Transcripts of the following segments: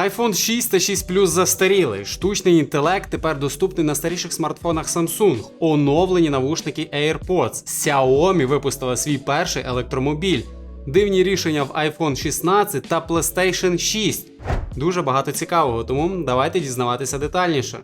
iPhone 6 та 6 Plus застаріли. Штучний інтелект тепер доступний на старіших смартфонах Samsung. Оновлені навушники AirPods. Xiaomi випустила свій перший електромобіль. Дивні рішення в iPhone 16 та PlayStation 6. Дуже багато цікавого, тому давайте дізнаватися детальніше.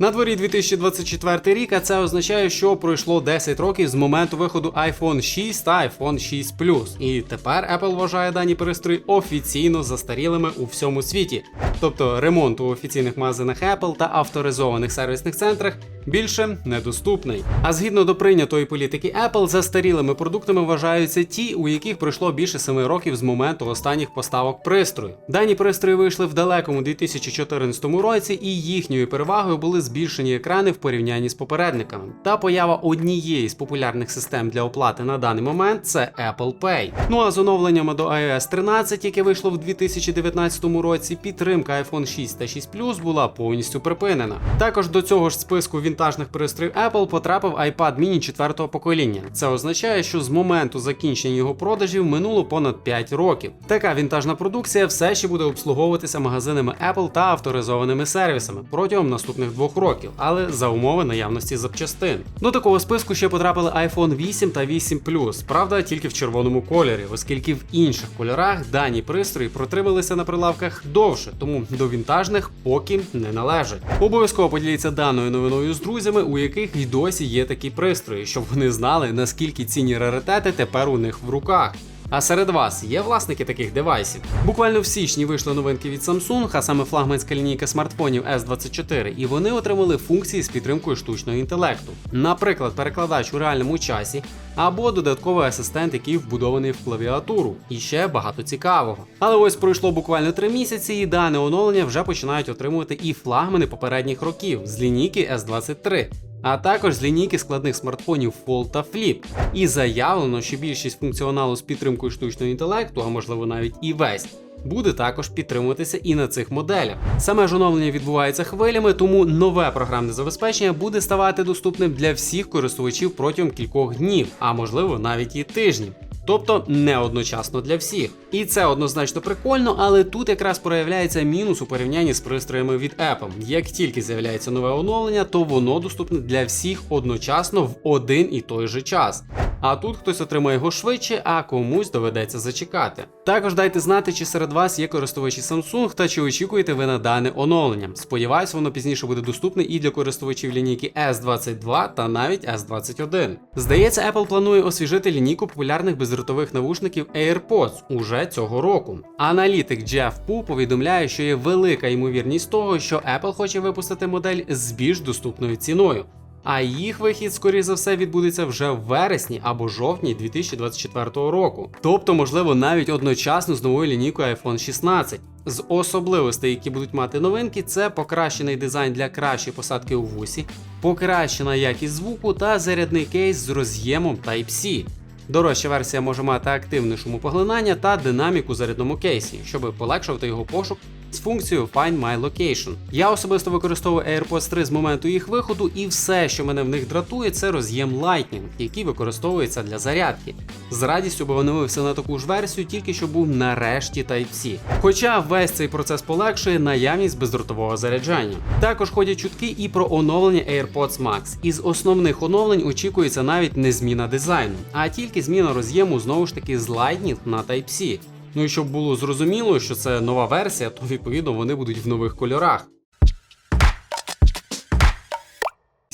На дворі 2024 рік, а це означає, що пройшло 10 років з моменту виходу iPhone 6 та iPhone 6 Plus. І тепер Apple вважає дані пристрої офіційно застарілими у всьому світі. Тобто ремонт у офіційних магазинах Apple та авторизованих сервісних центрах більше недоступний. А згідно до прийнятої політики Apple, застарілими продуктами вважаються ті, у яких пройшло більше 7 років з моменту останніх поставок пристрою. Дані пристрої вийшли в далекому 2014 році, і їхньою перевагою були збільшені екрани в порівнянні з попередниками. Та поява однієї з популярних систем для оплати на даний момент це Apple Pay. Ну а з оновленнями до iOS 13, яке вийшло в 2019 році, підтримка iPhone 6 та 6 Plus була повністю припинена. Також до цього ж списку вінтажних пристроїв Apple потрапив iPad mini 4 покоління. Це означає, що з моменту закінчення його продажів минуло понад 5 років. Така вінтажна продукція все ще буде обслуговуватися магазинами Apple та авторизованими сервісами протягом наступних двох років, але за умови наявності запчастин. До такого списку ще потрапили iPhone 8 та 8 Plus, правда, тільки в червоному кольорі, оскільки в інших кольорах дані пристрої протрималися на прилавках довше, тому до вінтажних поки не належать. Обов'язково поділіться даною новиною з друзями, у яких й досі є такі пристрої, щоб вони знали наскільки цінні раритети тепер у них в руках. А серед вас є власники таких девайсів. Буквально в січні вийшли новинки від Samsung, а саме флагманська лінійка смартфонів S24, і вони отримали функції з підтримкою штучного інтелекту. Наприклад, перекладач у реальному часі або додатковий асистент, який вбудований в клавіатуру. І ще багато цікавого. Але ось пройшло буквально три місяці, і дане оновлення вже починають отримувати і флагмани попередніх років з лінійки S23 а також з лінійки складних смартфонів Fold та Flip. І заявлено, що більшість функціоналу з підтримкою штучного інтелекту, а можливо навіть і весь. Буде також підтримуватися і на цих моделях. Саме ж оновлення відбувається хвилями, тому нове програмне забезпечення буде ставати доступним для всіх користувачів протягом кількох днів, а можливо навіть і тижнів. Тобто не одночасно для всіх. І це однозначно прикольно, але тут якраз проявляється мінус у порівнянні з пристроями від Apple. Як тільки з'являється нове оновлення, то воно доступне для всіх одночасно в один і той же час. А тут хтось отримає його швидше, а комусь доведеться зачекати. Також дайте знати, чи серед вас є користувачі Samsung та чи очікуєте ви на дане оновлення. Сподіваюсь, воно пізніше буде доступне і для користувачів лінійки S22 та навіть S21. Здається, Apple планує освіжити лінійку популярних бездротових навушників AirPods уже цього року. Аналітик Джеф Пу повідомляє, що є велика ймовірність того, що Apple хоче випустити модель з більш доступною ціною. А їх вихід, скоріше за все, відбудеться вже в вересні або жовтні 2024 року. Тобто, можливо, навіть одночасно з новою лінійкою iPhone 16. З особливостей, які будуть мати новинки, це покращений дизайн для кращої посадки у вусі, покращена якість звуку та зарядний кейс з роз'ємом Type-C. Дорожча версія може мати активне шумопоглинання та динаміку зарядному кейсі, щоб полегшувати його пошук з функцією Find My Location. Я особисто використовую AirPods 3 з моменту їх виходу, і все, що мене в них дратує, це роз'єм Lightning, який використовується для зарядки. З радістю би оновився на таку ж версію, тільки що був нарешті Type-C. Хоча весь цей процес полегшує наявність бездротового заряджання. Також ходять чутки і про оновлення AirPods Max. Із основних оновлень очікується навіть не зміна дизайну, а тільки зміна роз'єму знову ж таки з Lightning на Type-C. Ну і щоб було зрозуміло, що це нова версія, то відповідно вони будуть в нових кольорах.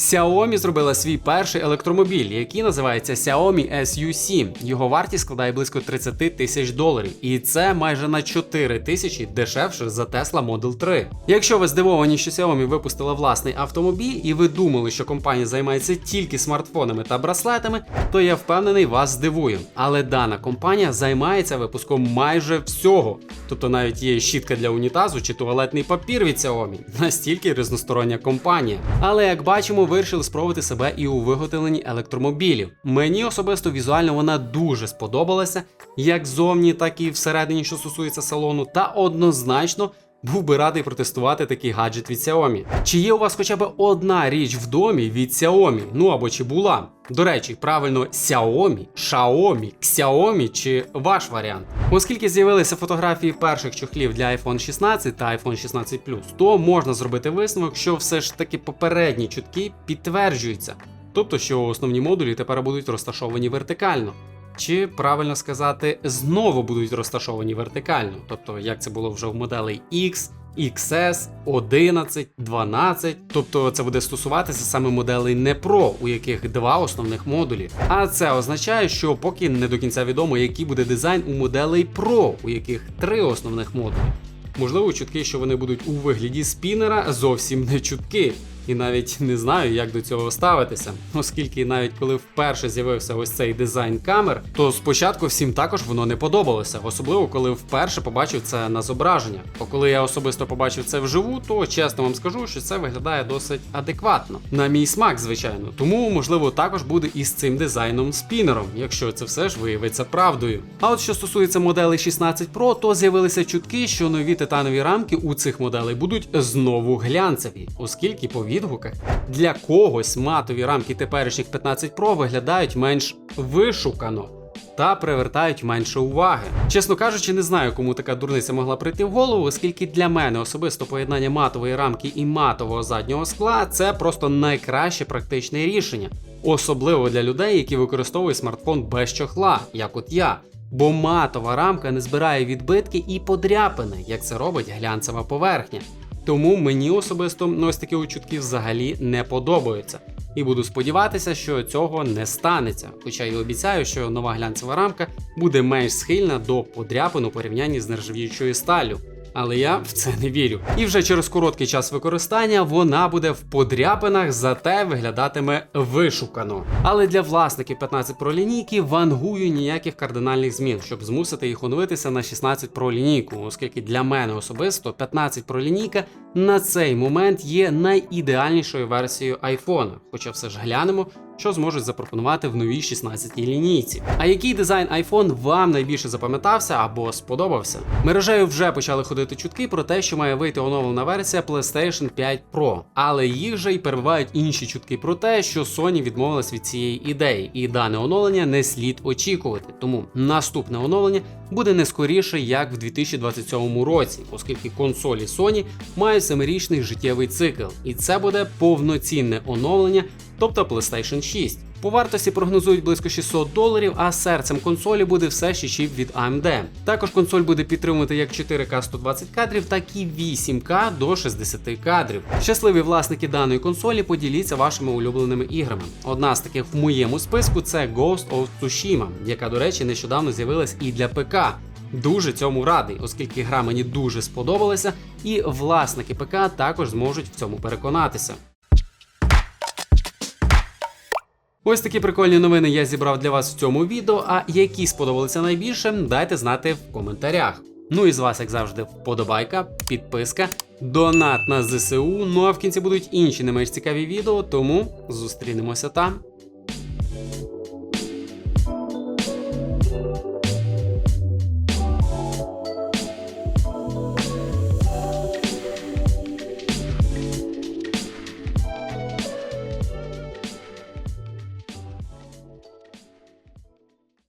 Xiaomi зробила свій перший електромобіль, який називається Xiaomi SU7. Його вартість складає близько 30 тисяч доларів, і це майже на 4 тисячі дешевше за Tesla Model 3. Якщо ви здивовані, що Xiaomi випустила власний автомобіль, і ви думали, що компанія займається тільки смартфонами та браслетами, то я впевнений, вас здивую. Але дана компанія займається випуском майже всього. Тобто навіть є щітка для унітазу чи туалетний папір від Xiaomi. Настільки різностороння компанія. Але як бачимо, вирішили спробувати себе і у виготовленні електромобілів. Мені особисто візуально вона дуже сподобалася, як зовні, так і всередині, що стосується салону, та однозначно. Був би радий протестувати такий гаджет від Xiaomi. Чи є у вас хоча б одна річ в домі від Xiaomi? Ну або чи була? До речі, правильно Xiaomi, Xiaomi, Xiaomi чи ваш варіант. Оскільки з'явилися фотографії перших чохлів для iPhone 16 та iPhone 16 Plus, то можна зробити висновок, що все ж таки попередні чутки підтверджуються. Тобто, що основні модулі тепер будуть розташовані вертикально. Чи правильно сказати, знову будуть розташовані вертикально, тобто як це було вже в моделей X, XS, 11, 12. Тобто це буде стосуватися саме моделей не Pro, у яких два основних модулі. А це означає, що поки не до кінця відомо, який буде дизайн у моделей Pro, у яких три основних модулі. Можливо, чутки, що вони будуть у вигляді спінера, зовсім не чутки. І навіть не знаю, як до цього ставитися, оскільки навіть коли вперше з'явився ось цей дизайн камер, то спочатку всім також воно не подобалося, особливо коли вперше побачив це на зображеннях. Бо коли я особисто побачив це вживу, то чесно вам скажу, що це виглядає досить адекватно. На мій смак, звичайно. Тому можливо також буде і з цим дизайном спінером, якщо це все ж виявиться правдою. А от що стосується моделей 16 Pro, то з'явилися чутки, що нові титанові рамки у цих моделей будуть знову глянцеві, оскільки по відгуках для когось матові рамки теперішніх 15 Pro виглядають менш вишукано. Та привертають менше уваги. Чесно кажучи, не знаю, кому така дурниця могла прийти в голову, оскільки для мене особисто поєднання матової рамки і матового заднього скла це просто найкраще практичне рішення, особливо для людей, які використовують смартфон без чохла, як от я. Бо матова рамка не збирає відбитки і подряпини, як це робить глянцева поверхня. Тому мені особисто ну, ось такі чутки взагалі не подобаються. І буду сподіватися, що цього не станеться. Хоча й обіцяю, що нова глянцева рамка буде менш схильна до подряпин у порівнянні з нержавіючою сталлю. Але я в це не вірю. І вже через короткий час використання вона буде в подряпинах, зате виглядатиме вишукано. Але для власників 15 Pro лінійки вангую ніяких кардинальних змін, щоб змусити їх оновитися на 16 Pro лінійку, оскільки для мене особисто 15 Pro лінійка на цей момент є найідеальнішою версією iPhone. Хоча все ж глянемо, що зможуть запропонувати в новій 16 лінійці. А який дизайн iPhone вам найбільше запам'ятався або сподобався? Мережею вже почали ходити чутки про те, що має вийти оновлена версія PlayStation 5 Pro, але їх же й перебивають інші чутки про те, що Sony відмовилась від цієї ідеї, і дане оновлення не слід очікувати. Тому наступне оновлення буде не скоріше, як в 2027 році, оскільки консолі Sony мають семирічний життєвий цикл, і це буде повноцінне оновлення, тобто PlayStation 6. По вартості прогнозують близько 600 доларів, а серцем консолі буде все ще чіп від AMD. Також консоль буде підтримувати як 4К 120 кадрів, так і 8К до 60 кадрів. Щасливі власники даної консолі поділіться вашими улюбленими іграми. Одна з таких в моєму списку це Ghost of Tsushima, яка, до речі, нещодавно з'явилась і для ПК. Дуже цьому радий, оскільки гра мені дуже сподобалася, і власники ПК також зможуть в цьому переконатися. Ось такі прикольні новини я зібрав для вас в цьому відео. А які сподобалися найбільше, дайте знати в коментарях. Ну і з вас, як завжди, вподобайка, підписка, донат на ЗСУ. Ну а в кінці будуть інші не менш цікаві відео, тому зустрінемося там.